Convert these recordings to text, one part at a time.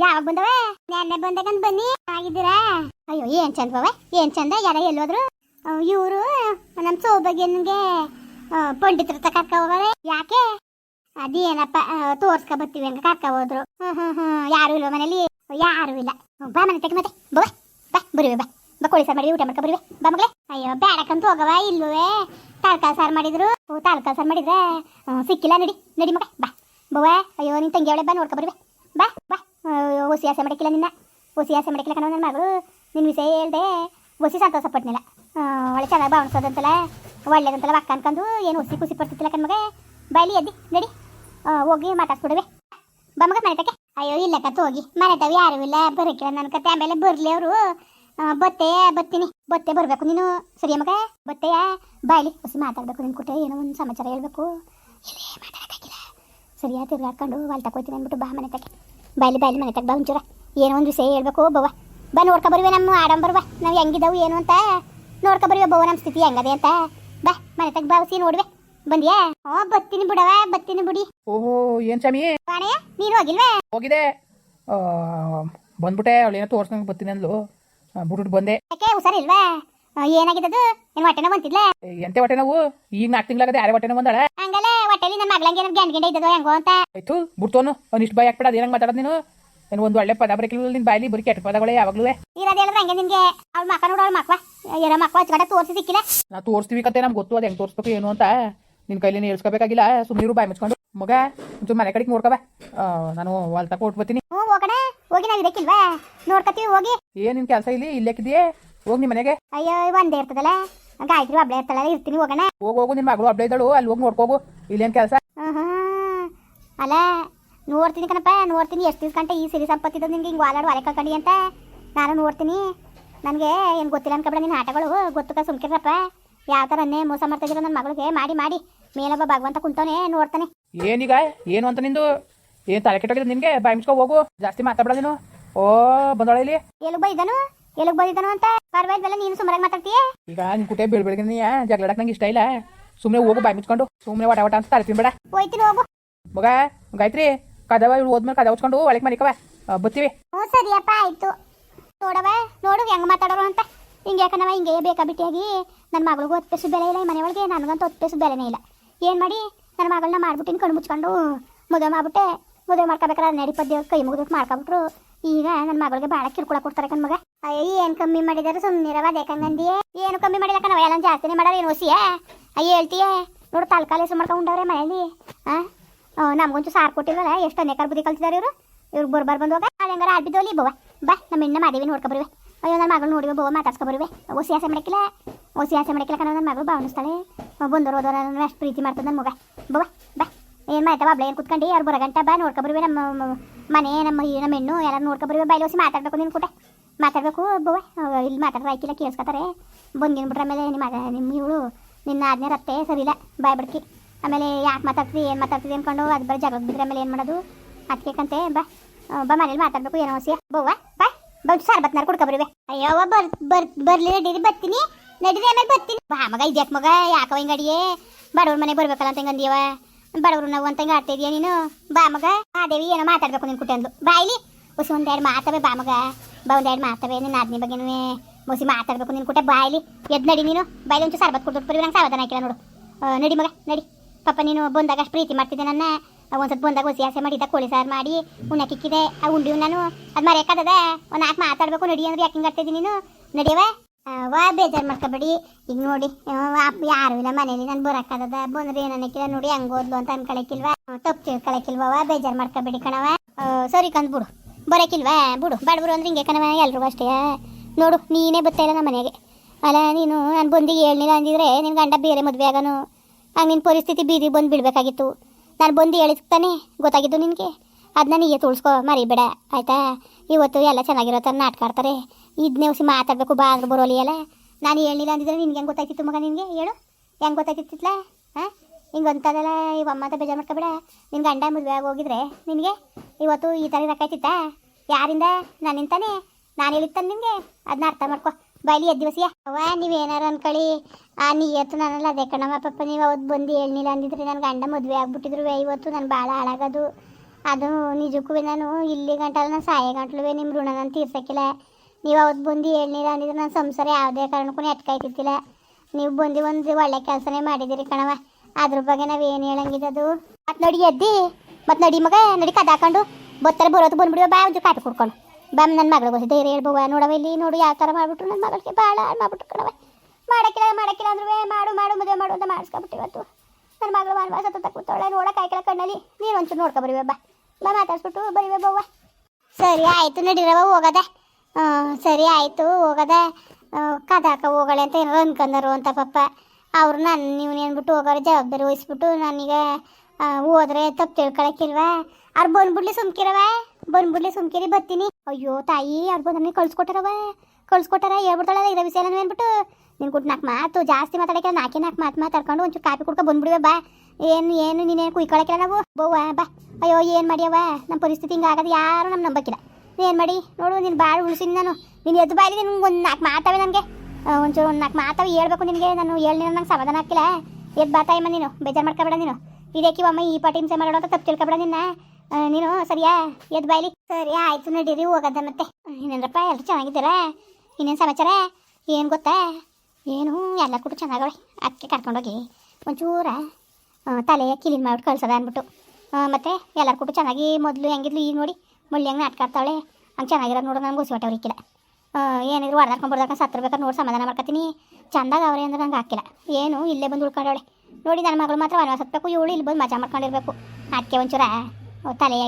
ಯಾವಾಗ ಬಂದವೆ? ನೆನ್ನೆ ಬಂದಾಗಂದ್ ಬನ್ನಿ. ಆಗಿದ್ದೀರಾ ಅಯ್ಯೋ, ಏನ್ ಚಂದ ಬವೆ? ಏನ್ ಚಂದ? ಯಾರ ಎಲ್ಲೋದ್ರು? ಇವರು ನಮ್ಮ ಸೌಭಾಗ್ಯನ್ಗೆ ಪಂಡಿತರ ಕರ್ಕ ಹೋಗವೆ ಯಾಕೆ? ಅದೇನಪ್ಪ ತೋರ್ಸ್ಕ ಬರ್ತೀವಿ ಹಂಗ ಕರ್ಕ ಹೋದ್ರು. ಹ್ಮ್ ಹ್ಮ್ ಯಾರು ಇಲ್ವ ಮನೇಲಿ. ಯಾರು ಇಲ್ಲ. ಬಾ ಮನೆ ತೆಗೆ ಮತ್ತೆ. ಬಾ ಬಾ ಬರುವೆ, ಬಾ. ಬಾ, ಕೋಳಿ ಸಾರು ಮಾಡಿ, ಊಟ ಮಾಡ್ಕೊ ಬರುವೆ. ಬಾ ಮಗಳೇ. ಅಯ್ಯೋ ಬೇಡಕ್ಕಂತ ಹೋಗವ ಇಲ್ವೇ? ತಾಳ್ಕಾ ಸಾರ್ ಮಾಡಿದ್ರು. ಓ, ತಾಳ್ಕಾ ಸಾರ್ ಮಾಡಿದ್ರೆ ಸಿಕ್ಕಿಲ್ಲ, ನಡಿ ನಡಿ ಮಗ ಬಾ. ಬವ್ವ, ಅಯ್ಯೋ, ನಿನ್ ತಂಗಿ ಅವಳೆ, ಬಾ, ನೋಡ್ಕೊ ಬರುವೆ. ಬಾ ಬಾ. ಒಸಿ ಆಸೆ ಮಾಡಕ್ಕಿಲ್ಲ ನಿನ್ನ. ಒಸಿ ಆಸೆ ಮಾಡಕ್ಕಿಲ್ಲ ಕಣ ನನ್ನ ಮಗಳು. ನಿನ್ನ ವಿಷಯ ಹೇಳ್ದೆ. ಒಸಿ ಸಂತೋಷ ಪಟ್ನಿಲ್ಲ ಒಳ್ಳೆ ಚೆನ್ನಾಗಿ ಬಾವಣಿಸೋದಂತಲ್ಲ ಒಳ್ಳೇದಂತಲ್ಲ ಅಕ್ಕ ಅನ್ಕೊಂಡು ಏನು ಒಸಿ ಖುಷಿ ಪಡ್ತಿತ್ತಿಲ್ಲ ಕಣ್ಮಗ ಬಾಯ್ಲಿ ಎದ್ದಿ, ನಡಿ. ಹೋಗಿ ಮಾತಾಡ್ಸ್ಬಿಡುವೆ. ಬಮ್ಮಗ ಮಗ ಮನೆ ತಕ್ಕೆ. ಅಯ್ಯೋ, ಇಲ್ಲ ಕತ್ತು ಹೋಗಿ ಮನೆ ತಾವು ಯಾರು ಇಲ್ಲ. ಬರಕಿಲ್ಲ ನನ್ನ ಕತೆ. ಆಮೇಲೆ ಬರ್ಲಿ ಅವರು. ಬತ್ತೆ, ಬತ್ತೀನಿ. ಬತ್ತೆ ಬರಬೇಕು ನೀನು. ಸರಿಯ ಮಗ? ಬತ್ತೆಯ ಬಾಯ್ಲಿ. ಹುಸಿ ಮಾತಾಡ್ಬೇಕು ನಿನ್ ಕುಟ್ಟೆ ಏನೋ ಒಂದು ಸಮಾಚಾರ ಹೇಳ್ಬೇಕು. ಇಲ್ಲೇ ಮಾತಾಡಕ್ಕಾಗಿಲ್ಲ. ಸರಿಯಾ ವಾಲ್ ತಕೋತೀನಿ ಅಂದ್ಬಿಟ್ಟು ಬಾ ಮನೆ ತಕ್ಕೆ. ಬಾಯ್ಲಿ ಬಾಲಿ ಮನೆ ತಕ್ಕ ಬಾ ಒಂಚೂರ. ಏನೋ ಒಂದು ವಿಷಯ ಹೇಳ್ಬೇಕು ಬವ್ವ. ಬಾ ನೋಡ್ಕೊ ಬರುವೆ ನಮ್ಮ ಆಡಂಬರ್ವ ನಾವು ಹೆಂಗಿದ್ದಾವೆ ಏನು ಅಂತ. ನೋಡ್ಕೊ ಬರುವೆ ಬವ್ವ ನಮ್ಮ ಸ್ಥಿತಿ ಹೆಂಗದೆ ಅಂತ. ಬಾ ಮನೆ ತಕ್ಕ ಬಾವಸಿ ನೋಡುವೆ. ಬಂದ್ಯಾ? ಹ್ಞೂ ಬತ್ತೀನಿ ಬಿಡವ ಬತ್ತೀನಿ ಬಿಡಿ. ಓಹೋ ಏನ್ ಸ್ವಾಮಿ? ಬಾಣೆ ನೀನು ಹೋಗಿಲ್ವೇ? ಹೋಗಿದೆ ಆ, ಬಂದ್ಬಿಟ್ಟೆ ಅವಳೇನೋ ತೋರ್ಸ್ಕೊಂಡ್ ಬರ್ತೀನಿ ಅಂದ್ಲು. ಬಿಟ್ಬಿಟ್ಟು ಬಂದೆ. ಯಾಕೆ ಹುಷಾರಿಲ್ವಾ? ಏನಾಗಿದ್ದು ಏನ್ ಹೊಟ್ಟೆನ ಬಂತಿದ್ಲ ಎಂತೆ ಹೊಟ್ಟೆ ನಾವು ಈಗ ನಾಲ್ಕು ತಿಂಗಳಾಗದೆ ಯಾರೇ ಹೊಟ್ಟೆ ಬಂದಾಳ ಹಂಗಲ್ಲ ಹೊಟ್ಟೆಲಿ ನನ್ನ ಮಗಳಂಗೆ ಏನಾದ್ರು ಗಂಡ ಗಂಡ ಇದ್ದದೋ ಹೆಂಗೋ ಅಂತ. ಆಯ್ತು ಬಿಡ್ತೋನು ಒಂದಿಷ್ಟು ಬಾಯ್ ಹಾಕ್ಬೇಡ ಅದೇನಂಗೆ ಮಾತಾಡೋದು ನೀನು? ಏನು ಒಂದು ಒಳ್ಳೆ ಪದ ಬರಕಿಲ್ಲ ನಿನ್ನ ಬಾಯಲ್ಲಿ ಬರೀ ಕೆಟ್ಟ ಪದಗಳೇ ಯಾವಾಗಲೂ ಇರೋದು ಹೇಳಿದ್ರೆ ಹಂಗೆ ನಿನಗೆ. ಅವ್ಳ ಮಕ್ಕ ನೋಡು ಅವ್ಳ ಮಕ್ಳ. ಇರೋ ಮಕ್ಳು ಹಚ್ಕಡೆ ತೋರಿಸಿ ಸಿಕ್ಕಿಲ್ಲ ನಾ ತೋರಿಸ್ತೀವಿ ಕತೆ ನಮ್ಗೆ ಗೊತ್ತು ಅದು ಹೆಂಗೆ ತೋರಿಸ್ಬೇಕು ಏನು ಅಂತ. ನಿನ್ನ ಕೈಲಿ ಹೇಳ್ಸ್ಕೋಬೇಕಾಗಿಲ್ಲ ಸುಮ್ಮನೆ ಬಾಯಿ ಮುಚ್ಕೊಂಡು. ಮಗ ಒಂಚೂರು ಮನೆ ಕಡೆಗೆ ನೋಡ್ಕೋ ಬಾ. ಆ, ನಾನು ಹೊಲ್ ತಕ ಬರ್ತೀನಿ. ಹ್ಞೂ ಹೋಗೋಣ ಹೋಗಿ ನಾವು ಇದಕ್ಕಿಲ್ವಾ ನೋಡ್ಕತ್ತೀವಿ ಹೋಗಿ. ಏನು ನಿನ್ನ ಕೆಲಸ ಇಲ್ಲಿ ಇಲ್ಲೇಕಿದೆಯೇ? ಹೋಗಿ ನಿಮ್ಮ ಮನೆಗೆ. ಅಯ್ಯೋ ಒಂದೇ ಇರ್ತದಲ್ಲ. ಗಾಯತ್ರಿ ಒಬ್ಳೆ ಇರ್ತಾಳೆ ಇರ್ತೀನಿ ಹೋಗೋಣ. ಹೋಗಿ ಹೋಗು ನಿನ್ನ ಮಗಳು ಅಬ್ಳೆ ಇದ್ದಾಳು ಅಲ್ಲಿ ಹೋಗಿ ನೋಡ್ಕೋಗು. ಇಲ್ಲೇನು ಕೆಲಸ? ಅಲ್ಲ ನೋಡ್ತೀನಿ ಕಣಪ್ಪ ನೋಡ್ತೀನಿ. ಎಷ್ಟು ದಿವ್ಸ ಗಂಟೆ ಈ ಸಿರಿ ಸಂಪತ್ತಿದ್ದು ನಿಂಗೆ ಹಿಂಗೆ ವಾಲಾಡು ವಾಲೆ ಕಂಡಿ ಅಂತ? ನಾನು ನೋಡ್ತೀನಿ. ನನಗೆ ಏನು ಗೊತ್ತಿಲ್ಲ ಅನ್ಕೊಬೇಡ ನಿನ್ನ ಆಟಗಳು. ಗೊತ್ತುಕ ಸುಮ್ಕಿರಪ್ಪ ಯಾವ ಥರನೇ ಮೋಸ ಮಾಡ್ತಾ ಇದ್ದೀರ ನನ್ನ ಮಗಳಿಗೆ ಮಾಡಿ ಮಾಡಿ. ಮೇಲೊಬ್ಬ ಭಗವಂತ ಕುಂತವನೇ ನೋಡ್ತಾನೆ. ಏನೀಗ? ಏನು ಅಂತ ನಿಂದು? ಏನು ತಲೆ ಕೆಟ್ಟೋಗಿದೆ ನಿನಗೆ? ಬಾಯಿ ಮುಚ್ಕೊ ಹೋಗು. ಜಾಸ್ತಿ ಮಾತಾಡ್ಬೇಡ ನೀನು. ಓ ಬಂದೋಳ ಇಲ್ಲಿ. ಎಲ್ಲಿಗೆ ಬೈದನು ಎಲ್ಲಿಗೆ ಬಂದಿದ್ದಾನು ಅಂತ? ಪರವಾಗಿಲ್ಲ ನೀನು ಸುಮಾರಾಗಿ ಮಾತಾಡ್ತೀಯ? ಈಗ ನಿನ್ ಕುಟೆ ಬೆಳ್ ಬೆಳಗ್ಗೆ ಜಗಳಾಡಕ್ ನಂಗೆ ಇಷ್ಟ ಇಲ್ಲ. ಸುಮ್ಮನೆ ಹೋಗು ಬಾಯ್ ಮುಚ್ಕೊಂಡು. ಸುಮ್ಮನೆ ವಟ ವಟ ಅಂತ ತರ್ತೀನಿ ಬೇಡ ಹೋಯ್ತೀನಿ ಹೋಗು. ಮಗ ಗಾಯತ್ರಿ ಕದವ ಇವ್ಳು ಹೋದ್ಮೇಲೆ ಕದ ಉಚ್ಕೊಂಡು ಒಳಗೆ ಮನಿಕವ ಬತ್ತೀವಿ. ಹ್ಞೂ ಸರಿಯಪ್ಪ ಆಯ್ತು. ನೋಡವ ನೋಡು ಹೆಂಗ್ ಮಾತಾಡೋರು ಅಂತ. ಹಿಂಗೆ ಯಾಕನವ ಹಿಂಗೆ ಬೇಕಾ ಬಿಟ್ಟಿಯಾಗಿ. ನನ್ನ ಮಗಳಿಗೂ ಹತ್ತು ಬೆಲೆ ಇಲ್ಲ ಈ ಮನೆಯೊಳಗೆ ನನಗಂತೂ ಹತ್ತು ಬೆಲೆನೇ ಇಲ್ಲ. ಏನ್ ಮಾಡಿ? ನನ್ನ ಮಗಳನ್ನ ಮಾಡ್ಬಿಟ್ಟಿನ ಕಣ್ಣು ಮುಚ್ಕೊಂಡು ಮದುವೆ ಮಾಡ್ಬಿಟ್ಟೆ. ಮದುವೆ ಮಾಡ್ಕೋಬೇಕಾದ್ರೆ ನಡಿ ಪದ್ಯ ಕೈ ಮುಗಿದಕ್ಕೆ ಮಾಡ್ಕೊಬಿಟ್ರು. ಈಗ ನನ್ನ ಮಗಳಿಗೆ ಭಾಳ ಕಿರುಕುಳ ಕೊಡ್ತಾರೆ ಕಣ್ ಮಗ. ಅಯ್ಯ, ಏನು ಕಮ್ಮಿ ಮಾಡಿದಾರೆ? ಸುಮ್ಮನಿರವ ಅದೇಕಂಗಂದಿಯೇ ಏನು ಕಮ್ಮಿ ಮಾಡಿಲ್ಲ ಕಣವ ಎಲ್ಲ ಜಾಸ್ತಿನೇ ಮಾಡಾರ ಏನು ಹೊಸಿಯೇ ಅಯ್ಯ, ಹೇಳ್ತೀಯೇ? ನೋಡು, ತಲ್ಕಾಲ ಹೆಸರು ಮಾಡ್ಕೊಂಡವ್ರೆ ಮನೆಯಲ್ಲಿ ಹಾಂ ನಮಗೊಂಚು ಸಾರು ಕೊಟ್ಟಿಲ್ವಲ್ಲ ಎಷ್ಟು ಅನೇಕಾರ ಬುದ್ಧಿ ಕಲ್ತಿದ್ದಾರೆ ಇವರು? ಇವ್ರು ಬರ್ಬಾರ್ ಬಂದೋಗ ಅದಂಗಾರ ಆಡ್ಬಿದ್ದೋಲಿ ಬವ್ವ. ಬಾ, ನಮ್ಮ ಹೆಣ್ಣ ಮಾದೇವಿ ನೋಡ್ಕೊ ಬರುವೆ. ಅಯ್ಯೋ ನನ್ನ ಮಗಳು ನೋಡಿವೆ, ಬವ್ವ, ಮಾತಾಡ್ಸ್ಕೊ ಬರುವೆ. ಆಸೆ ಮಾಡಕ್ಕಿಲ್ಲ ಒಸಿ ಆಸೆ ಮಾಡಕ್ಕಿಲ್ಲ ನನ್ನ ಮಗಳು ಭಾವನಿಸ್ತಾಳೆ. ಬಂದೋರು, ಹೋದೋರು ಅಷ್ಟು ಪ್ರೀತಿ ಮಾಡ್ತದೆ ನನ್ನ ಮಗ. ಬವ್ವ, ಬಾ. ಏನು ಮಾಡ್ತಾವ, ಹಬ್ಳ ಏನು ಕುತ್ಕೊಂಡು, ಅವ್ರು ಬರೋ ಗಂಟ ಬಾ, ನೋಡ್ಕೊ ಬರುವೆ. ನಮ್ಮ ಮನೆ, ನಮ್ಮ ನಮ್ಮ ಹೆಣ್ಣು ಎಲ್ಲ ನೋಡ್ಕೊ ಬರುವೆ. ಬೈಲೋಸಿ ಮಾತಾಡ್ಬೇಕು ನಿನ್ನ ಕೂಟ. ಮಾತಾಡ್ಬೇಕು ಅಹ್, ಇಲ್ಲಿ ಮಾತಾಡ್ರೆ ಆಯ್ಕಿಲ್ಲ ಕೇಳಿಸ್ಕೊತಾರೆ. ಬಂದಿನ ಬಿಟ್ರೆ ಆಮೇಲೆ ನಿಮ್ಮ ನಿಮ್ಮ ಇವಳು ನಿನ್ನ ಆಜ್ಞೆ ರತ್ತೆ ಸರಿಲ್ಲ ಬಾಯ್ ಬಿಡ್ಕಿ. ಆಮೇಲೆ ಯಾಕೆ ಮಾತಾಡ್ತೀವಿ ಏನು ಮಾತಾಡ್ತೀವಿ ಅಂದ್ಕೊಂಡು ಅದು ಬರೀ ಜಗಳ ಬಿದ್ದರೆ ಆಮೇಲೆ ಏನು ಮಾಡೋದು? ಅದಕ್ಕೆ ಬಾ. ಬಾ ಮನೇಲಿ ಮಾತಾಡಬೇಕು ಏನೋ ಸಿಯ. ಬವ್ವ ಬಾಯ್ ಬಂದು ಸರ್ಬತ್ನಾರು ಕುಡ್ಕೊ ಬರುವೆ. ಅಯ್ಯೋ ಬರ್ ಬರ್ ಬರ್ಲಿ ನಡೀರಿ ಬರ್ತೀನಿ. ನಡೀರಿ ಆಮೇಲೆ ಬರ್ತೀನಿ. ಬಾ ಮಗ ಇದ್ಯಾಕೆ ಮಗ? ಯಾಕವ ಹಿಂಗಡಿಯೇ ಬಡವ್ರ ಮನೆಗೆ ಬರ್ಬೇಕಲ್ಲ ಅಂತ ಹಿಂಗಂದಿಯವ ಬಡವ್ರು ನಾವು ಅಂತ ಹಿಂಗೆ ಆಡ್ತಿದ್ಯಾ ನೀನು? ಬಾ ಮಗ. ಆ ದೇವಿ ಏನೋ ಮಾತಾಡ್ಬೇಕು ನಿನ್ ಕುಟೆ ಅಂದ್ಲು. ಬಾ ಇಲ್ಲಿ. ಹೊಸಿ ಒಂದೆರಡು ಮಾತವೆ ಬಾ ಮಗ. ಬಾ ಎರಡು ಮಾತವೆ ನಿನ್ನ ಮೋಸಿ ಮಾತಾಡಬೇಕು. ನೀನು ಕುಟೆ ಬಾಯಲ್ಲಿ ಎದ್ದು ನಡಿ ನೀನು. ಬಾಯ್ಲಿ ಒಂಚೂರು ಸರ್ಬತ್ ಕೊಡ್ತು ಬರೀ ನಂಗೆ ಸಾವಧಾನ ಹಾಕಿಲ್ಲ ನೋಡು. ನಡಿ ಮಗ, ನಡಿ. ಪಾಪ ನೀನು ಬಂದಾಗ ಅಷ್ಟು ಪ್ರೀತಿ ಮಾಡ್ತಿದ್ದೆ ನನ್ನ. ಒಂದ್ಸತ್ ಬಂದಾಗ ಹುಸಿ ಆಸೆ ಮಾಡಿದ್ದ, ಕೋಳಿ ಸಾರು ಮಾಡಿ ಉಣ್ಣಕ್ಕಿಕ್ಕಿದೆ ಆ, ಉಂಡಿ ನಾನು. ಅದು ಮರೆಯಕ್ಕಾದದ ಒಂದು ನಾಲ್ಕು ಮಾತಾಡಬೇಕು, ನಡಿ ಅಂದ್ರೆ ಯಾಕೆ ಹಿಂಗೆ ಆಡ್ತಿದ್ದೀನಿ ನೀನು ನಡಿಯವ ವಾ, ಬೇಜಾರು ಮಾಡ್ಕೊಬೇಡಿ. ಈಗ ನೋಡಿ ಯಾರು ಇಲ್ಲ ಮನೇಲಿ. ನಾನು ಬರೋಕ್ಕಾಗದ ಬಂದ್ರೆ ಏನಕ್ಕಿಲ್ಲ ನೋಡಿ, ಹಂಗೆ ಓದ್ಲು ಅಂತ ಅನ್ಕೊಳಕ್ಕಿಲ್ವಾ ತಪ್ಪು ತಿಳ್ಕೊಳಕ್ಕಿಲ್ವಾ ಬೇಜಾರು ಮಾಡ್ಕೊಬೇಡಿ ಕಣವ ಸರಿ ಕಂದ್ ಬಿಡು. ಬರೋಕ್ಕಿಲ್ವಾ ಬಿಡು ಬಡಬರು ಅಂದ್ರೆ ಹಿಂಗೆ ಕಣವ ಎಲ್ರಿಗೂ ಅಷ್ಟೇ. ನೋಡು, ನೀನೇ ಬರ್ತಾ ಇಲ್ಲ ನಮ್ಮ ಮನೆಗೆ. ಅಲ್ಲ, ನೀನು ನಾನು ಬಂದಿಗೆ ಹೇಳಿಲ್ಲ ಅಂದಿದ್ರೆ ನಿನ್ನ ಗಂಡ ಬೇರೆ ಮದುವೆ ಆಗೋನು. ಆಗ ನಿನ್ನ ಪರಿಸ್ಥಿತಿ ಬೀದಿ ಬಂದು ಬಿಡಬೇಕಾಗಿತ್ತು. ನಾನು ಬಂದು ಹೇಳಿಸ್ತಾನೆ ತಾನೇ ಗೊತ್ತಾಗಿದ್ದು ನಿನಗೆ. ಅದನ್ನ ನೀಯೇ ಮರಿ ಮರಿಬೇಡ, ಆಯ್ತಾ? ಇವತ್ತು ಎಲ್ಲ ಚೆನ್ನಾಗಿರೋ ಥರ ನಾಟಕ ಆಡ್ತಾರೆ. ಇದನ್ನೇ ಉಸಿ ಮಾತಾಡಬೇಕು, ಬಾ ಅಂದ್ರೆ ಬರೋಲಿ ಅಲ್ಲ. ನಾನು ಹೇಳಿಲ್ಲ ಅಂದಿದ್ರೆ ನಿನ್ಗೆ ಹೆಂಗೆ ಗೊತ್ತಾಗ್ತಿತ್ತು ಮಗ ನಿನಗೆ? ಹೇಳು. ಹೆಂಗೆ ಗೊತ್ತಾಗ್ತಿತ್ತಲ್ಲ ಹಾಂ? ಹಿಂಗೆ ಅಂತದಲ್ಲ, ಇವ ಅಮ್ಮ ಅಂತ ಬೇಜಾರು ಮಾಡ್ಕೊಬೇಡ. ನಿನ್ನ ಗಂಡ ಮದುವೆ ಹೋಗಿದ್ರೆ ನಿನಗೆ ಇವತ್ತು ಈ ಥರ ಇರಕ್ಕಾಯ್ತಿತ್ತ ಯಾರಿಂದ? ನಾನು ನಿಂತಾನೆ ನಾನು ಹೇಳಿತ್ತಾನೆ ನಿಮಗೆ ಅದನ್ನ ಅರ್ಥ ಮಾಡ್ಕೊ. ಬಯಲಿ ಎದ್ದು ದಿವಸ ಅವ್ವ, ನೀವೇನಾರು ಅನ್ಕೊಳ್ಳಿ. ಆ ನೀಯತ್ತು ನಾನಲ್ಲ ಅದೇ ಕಣಮ್ಮ ಪಪ್ಪ ನೀವು ಅವತ್ತು ಬಂದು ಹೇಳಿಲ್ಲ ಅಂದಿದ್ರೆ ನನ್ನ ಗಂಡ ಮದುವೆ ಆಗಿಬಿಟ್ಟಿದ್ರು ಇವತ್ತು ನಾನು ಭಾಳ ಹಾಳಾಗೋದು. ಅದು ನಿಜಕ್ಕೂ ನಾನು ಇಲ್ಲಿ ಗಂಟಲ್ಲ ನಾನು ಸಾಯ ಗಂಟ್ಲುವೆ. ನಿಮ್ಮ ಋಣ ನಾನು ತೀರ್ಸಕ್ಕಿಲ್ಲ. ನೀವು ಅವತ್ತು ಬಂದು ಹೇಳಿಲ್ಲ ಅಂದಿದ್ರೆ ನನ್ನ ಸಂಸಾರ ಯಾವುದೇ ಕಾರಣಕ್ಕೂ ಎಟ್ಕಾಯ್ತಿತ್ತಿಲ್ಲ ನೀವು ಬಂದು ಒಂದು ಒಳ್ಳೆ ಕೆಲಸನೇ ಮಾಡಿದಿರಿ ಕಣವ ಅದ್ರ ಬಗ್ಗೆ ನಾವ್ ಏನ್ ಹೇಳಂಗಿದ ಅದು? ಮತ್ ನಡಿ ಎದ್ದಿ ಮತ್ ನಡಿ ಮಗ, ನಡಿ ಕದಾಕೊಂಡು ಬತ್ತರ ಬರೋದು ಬಂದ್ಬಿಡಿಯೋ ಬಾ ಒಂದು ಕಾಪಿ ಕುಡ್ಕೊಂಡು. ಬಾ ನನ್ನ ಮಗಳಿಗೆ ಧೈರ್ಯ ಹೇಳ್ಬೋವ ನೋಡವ ಇಲ್ಲಿ ನೋಡು ಯಾವ ಥರ ಮಾಡ್ಬಿಟ್ರು ನನ್ನ ಮಗಳಿಗೆ. ಭಾಳ ಮಾಡ್ಬಿಟ್ರು ಕಣವ ಮಾಡಕ್ಕಿಲ್ಲ ಮಾಡಕ್ಕಿಲ್ಲ ಅಂದ್ರೆ ಮಾಡು ಮಾಡು, ಮದುವೆ ಮಾಡು ಅಂತ ಮಾಡಿಸ್ಕೊಬಿಟ್ಟು ಇವತ್ತು. ನನ್ನ ಮಗಳು ವನವಾಸ ತಕ್ಕೊತಾಳೆ ನೋಡಕ್ಕೆ ಆಯ್ಕೆ ಕಣ್ಣಲ್ಲಿ. ನೀನು ಒಂಚೂರು ನೋಡ್ಕೊ ಬರಿವೆ, ಬಾ. ಬಾ, ಮಾತಾಡ್ಸ್ಬಿಟ್ಟು ಬರಿವೆ, ಬವ್ವ. ಸರಿ ಆಯಿತು ನಡೀರವ ಹೋಗದ. ಸರಿ ಆಯಿತು, ಹೋಗದ. ಕದಾಕ ಹೋಗಳೆ ಅಂತ ಏನಾರು ಅನ್ಕೊಂಡರು ಅಂತ ಪಪ್ಪ ಅವ್ರು ನಾನು ನೀವು ಏನ್ಬಿಟ್ಟು ಹೋಗೋರು ಜವಾಬ್ದಾರಿ ವಹಿಸ್ಬಿಟ್ಟು ನನಗೆ ಹೋದ್ರೆ ತಪ್ಪು ತಿಳ್ಕೊಳಕ್ಕಿಲ್ವಾ? ಅವ್ರು ಬಂದ್ಬಿಡ್ಲಿ ಸುಮ್ಕಿರವ ಬಂದ್ಬಿಡ್ಲಿ ಸುಮ್ಕಿರಿ, ಬರ್ತೀನಿ. ಅಯ್ಯೋ ತಾಯಿ, ಅವ್ರು ಬಂದು ನನಗೆ ಕಳ್ಸ್ಕೊಟ್ಟಾರವ ಕಳ್ಸ್ಕೊಟ್ಟಾರ ಹೇಳ್ಬಿಡ್ತಾಳಲ್ಲ ಇರೋ ವಿಷಯ ನಾನು ಏನ್ಬಿಟ್ಟು ನಿನ್ ಕೊಟ್ಟು ನಾಲ್ಕು ಮಾತು, ಜಾಸ್ತಿ ಮಾತಾಡಕ್ಕೆ ನಾಲ್ಕೇ ನಾಲ್ಕು ಮಾತು ಮಾತಾಡ್ಕೊಂಡು ಒಂಚೂರು ಕಾಪಿ ಕುಡ್ಕೊ ಬಂದ್ಬಿಡುವೆ ಬಾ. ಏನು ಏನು ನೀನೇನು ಕುಯ್ಕೊಳಕ್ಕಿಲ್ಲ ನಾವು? ಬೋವ ಬಾ ಅಯ್ಯೋ, ಏನು ಮಾಡ್ಯವ ನಮ್ಮ ಪರಿಸ್ಥಿತಿ ಹಿಂಗೆ ಆಗೋದು ಯಾರು ನಮ್ಮ ನಂಬಕ್ಕಿಲ್ಲ. ಏನು ಮಾಡಿ? ನೋಡು, ನೀನು ಭಾಳ ಉಳಿಸಿನಿ ನಾನು. ನೀನು ಎದ್ದು ಬಾಯಿ ನಿಮ್ಗೆ ಒಂದು ನಾಲ್ಕು ಮಾತಾವೆ ನನಗೆ. ಒಂಚೂರು ನಾಲ್ಕು ಮಾತಾವ ಹೇಳ್ಬೇಕು ನಿನಗೆ. ನಾನು ಹೇಳಿ ನಂಗೆ ಸಮಾಧಾನ ಹಾಕಿಲ್ಲ ಎದ್ದು ಬಾತಾಯಮ್ಮ ನೀನು, ಬೇಜಾರು ಮಾಡ್ಕೊಬೇಡ ನೀನು. ಇದಕ್ಕೆ ಅಮ್ಮ ಈ ಪಾಟಿ ಹಿಂಸೆ ಮಾಡೋಣ ಅಂತ ತಪ್ಪು ತಿಳ್ಕೊಬೇಡ ನಿನ್ನ. ನೀನು, ಸರಿಯಾ? ಎದ್ದು ಬಾಯ್ಲಿ ಸರಿ, ಆಯ್ತು, ನಡೀರಿ, ಹೋಗದ ಮತ್ತೆ. ಇನ್ನೇನಪ್ಪ ಎಲ್ಲರೂ ಚೆನ್ನಾಗಿದ್ದೀರಾ? ಇನ್ನೇನು ಸಮಾಚಾರ? ಏನು ಗೊತ್ತಾ? ಏನು, ಎಲ್ಲ ಕೂಡ ಚೆನ್ನಾಗವೆ ಅಕ್ಕಿ ಕರ್ಕೊಂಡೋಗಿ ಒಂಚೂರ ತಲೆ ಕ್ಲೀನ್ ಮಾಡ್ಬಿಟ್ಟು ಕಳ್ಸದ ಅಂದ್ಬಿಟ್ಟು. ಮತ್ತೆ ಎಲ್ಲರೂ ಕೂಡ ಚೆನ್ನಾಗಿ ಮೊದಲು ಹೆಂಗಿದ್ಲು ಈಗ ನೋಡಿ. ಮುಳ್ಳಿ ಹೆಂಗೆ ನಾಟ್ಕಾಡ್ತಾವಳೆ ಹಂಗೆ ಚೆನ್ನಾಗಿರೋದು ನೋಡು, ನಂಗೆ ಗುಸಿ ಹೊಟ್ಟವ್ರಿಕ್ಕಿಲ್ಲ ಏನಿದ್ರು ಹೊಡೆದಾಡ್ಕೊಂಡು ಬರ್ದಾಕ ಸತ್ತಿರ್ಬೇಕಾದ್ರೆ ನೋಡಿ ಸಮಾಧಾನ ಮಾಡ್ಕೊತೀನಿ. ಚಂದಾಗ ಅವ್ರೆ ಅಂದ್ರೆ ನಂಗೆ ಹಾಕಿಲ್ಲ. ಏನು, ಇಲ್ಲೇ ಬಂದು ಉಳ್ಕೊಂಡವಳೆ. ನೋಡಿ ನನ್ನ ಮಗಳು ಮಾತ್ರ ವನವಾಸ ಹತ್ಬೇಕು, ಇವಳು ಇಲ್ಲಿ ಬಂದು ಮಜಾ ಮಾಡ್ಕೊಂಡಿರ್ಬೇಕು. ಅದಕ್ಕೆ ಒಂಚೂರ ತಲೆ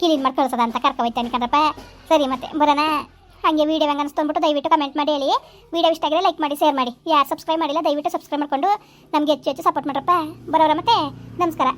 ಕ್ಲೀನ್ ಮಾಡಿ ಕಳ್ಸದ ಅಂತ ಕರ್ಕೊ ಅನ್ಕೊಂಡ್ರಪ್ಪ. ಸರಿ ಮತ್ತೆ, ಬರೋಣ. ಹಾಗೆ ವೀಡಿಯೋ ಹೆಂಗೆ ಅಂದ್ಬಿಟ್ಟು ದಯವಿಟ್ಟು ಕಮೆಂಟ್ ಮಾಡಿ ಹೇಳಿ. ವೀಡಿಯೋ ಇಷ್ಟ ಆಗಿದ್ರೆ ಲೈಕ್ ಮಾಡಿ ಶೇರ್ ಮಾಡಿ. ಯಾರು ಸಬ್ಸ್ಕ್ರೈಬ್ ಮಾಡಿಲ್ಲ, ದಯವಿಟ್ಟು ಸಬ್ಸ್ಕ್ರೈಬ್ ಮಾಡಿಕೊಂಡು ನಮಗೆ ಹೆಚ್ಚು ಹೆಚ್ಚು ಸಪೋರ್ಟ್ ಮಾಡ್ರಪ್ಪ. ಬರೋರ ಮತ್ತೆ, ನಮಸ್ಕಾರ.